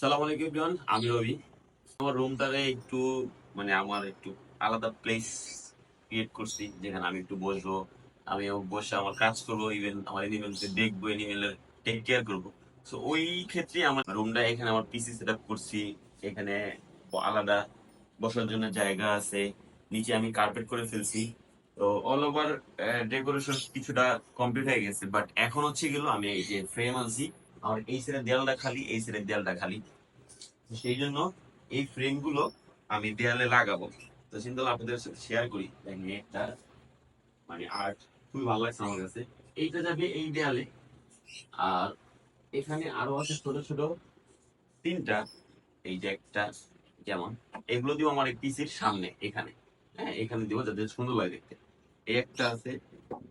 সালাম আলাইকুম এভরিওয়ান, আমি রবি। আমার রুমটারে একটু মানে আমার একটু আলাদা প্লেস ক্রিয়েট করছি, যেখানে আমি একটু বসবো, আমি বসে আমার কাজ করব ইভেন আমার এনিমেলকে দেখব এনিমেলের টেক কেয়ার করব। সো ওই ক্ষেত্রে আমার রুমটা, এখানে আমার পিসি সেট আপ করছি, এখানে আলাদা বসার জন্য জায়গা আছে, নিচে আমি কার্পেট করে ফেলছি। তো অল ওভার ডেকোরেশন কিছুটা কমপ্লিট হয়ে গেছে বাট এখন হচ্ছে গেল আমি এই যে ফ্রেম আনছি আমার এই সাইডের দেয়ালটা খালি, এই সাইডের দেয়ালটা খালি। সেই জন্য এই ফ্রেমগুলো আমি দেয়ালে লাগাবো। তো চিন্তা আপনাদের সাথে শেয়ার করি। দেখেন একটা মানে আর্ট খুবই ভালো লাগছে আমার কাছে। এইটা যাবে এই দেয়ালে। আর এখানে আরও আছে ছোট ছোট তিনটা। এই যে একটা, যেমন এগুলো দিব আমার পিসির সামনে, এখানে। হ্যাঁ এখানে দিব যাতে সুন্দর লাগে দেখতে। এই একটা আছে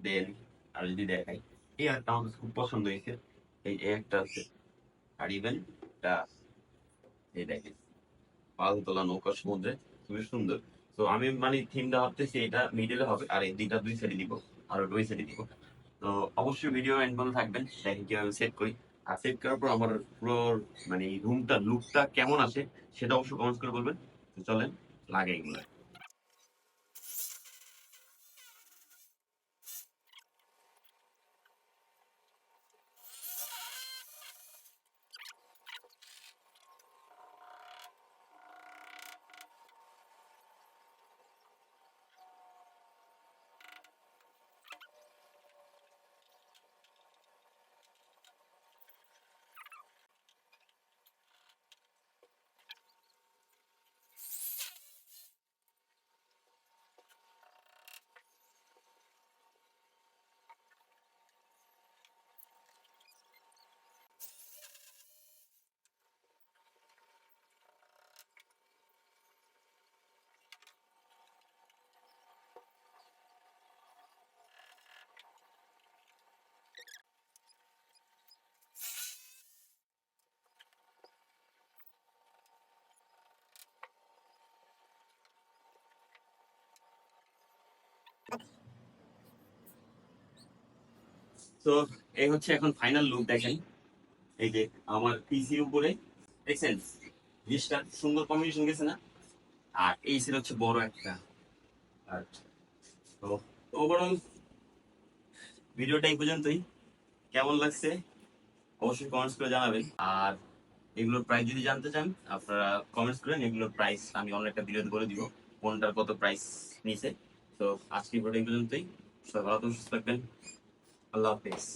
দেন আর যদি দেখাই, এই একটা আমার খুব পছন্দ হয়েছে। এই একটা আছে। আর ইভেন এটা, এই দেখেন পাল তোলা নৌকা সমুদ্রে খুবই সুন্দর। তো আমি মানে থিমটা ভাবতেছি, এটা মিডলে হবে, আর এই দুইটা দুই সাইডে দিব, আর ওই সাইডে দিব। তো, অবশ্যই ভিডিও এন্ড পর্যন্ত থাকবেন, দেখেন কীভাবে সেট করি। আর সেট করার পর আমার পুরো মানে রুমটা লুকটা কেমন আসে সেটা অবশ্যই কমেন্ট করে বলবেন। চলেন লাগে এগুলো। তো এই হচ্ছে এখন ফাইনাল লুক দেখেন। এই যে আমার পিসির উপরে, দেখছেন? জিনিসটা সুন্দর কম্বিনেশন গেছে না? আর এই ছিল হচ্ছে বড় একটা আর তো ওভারঅল ভিডিওটা এই পর্যন্তই। কেমন লাগছে? অবশ্যই কমেন্টস করে জানাবেন। আর এগুলোর প্রাইস যদি জানতে চান, আপনারা কমেন্টস করেন। এগুলোর প্রাইস আমি অন্য একটা ভিডিওতে বলে দিব। কোনটার কত প্রাইস নিছে তো আজকে ভিডিও পর্যন্তই। সবাই ভালো থাকবেন সুস্থ থাকবেন। আল্লাহ হাফেজ।